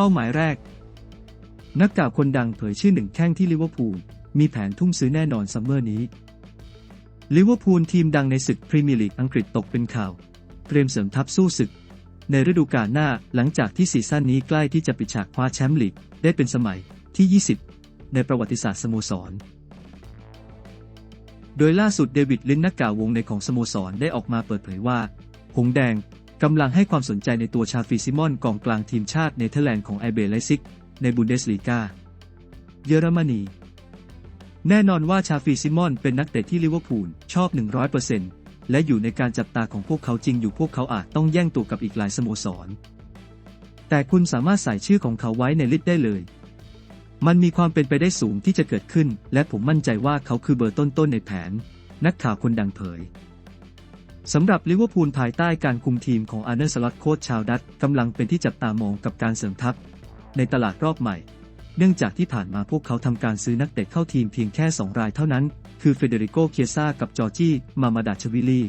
ป้าหมายแรก นักกล่าวคนดังเผยชื่อหนึ่งแข้งที่ลิเวอร์พูลมีแผนทุ่มซื้อแน่นอนซัมเมอร์นี้ลิเวอร์พูลทีมดังในศึกพรีเมียร์ลีกอังกฤษตกเป็นข่าว เตรียมเสริมทัพสู้ศึก ในฤดูกาลหน้าหลังจากที่ซีซั่นนี้ใกล้ที่จะปิดฉากคว้าแชมป์ลีกได้เป็นสมัยที่ 20 ในประวัติศาสตร์สโมสร โดยล่าสุดเดวิดลินนักกล่าววงในของสโมสรได้ออกมาเปิดเผยว่า หงแดง กำลังให้ความสนใจในตัวชาฟีซิมอนกองกลางทีมชาติเนเธอร์แลนด์ของไอเบไลซิก ในบุนเดสลีกา เยอรมนี แน่นอนว่าชาฟีซิมอนเป็นนักเตะที่ลิเวอร์พูลชอบ 100%และอยู่ในการจับตาของพวกเขาจริงอยู่พวกเขาอาจต้องแย่งตัวกับอีกหลายสโมสร แต่คุณสามารถใส่ชื่อของเขาไว้ในลิสต์ได้เลย มันมีความเป็นไปได้สูงที่จะเกิดขึ้น และผมมั่นใจว่าเขาคือเบอร์ต้นๆในแผน นักข่าวคนดังเผย สำหรับลิเวอร์พูลภายใต้การคุมทีมของอาร์เนสล็อตโค้ชชาวดัตกำลังเป็นที่จับตามองกับการเสริมทัพ ในตลาดรอบใหม่ เนื่องจากที่ผ่านมาพวกเขาทำการซื้อนักเตะเข้าทีมเพียงแค่ 2 รายเท่านั้น คือเฟเดริโก เคียซากับจอร์จี้ มามาดาชวิลลี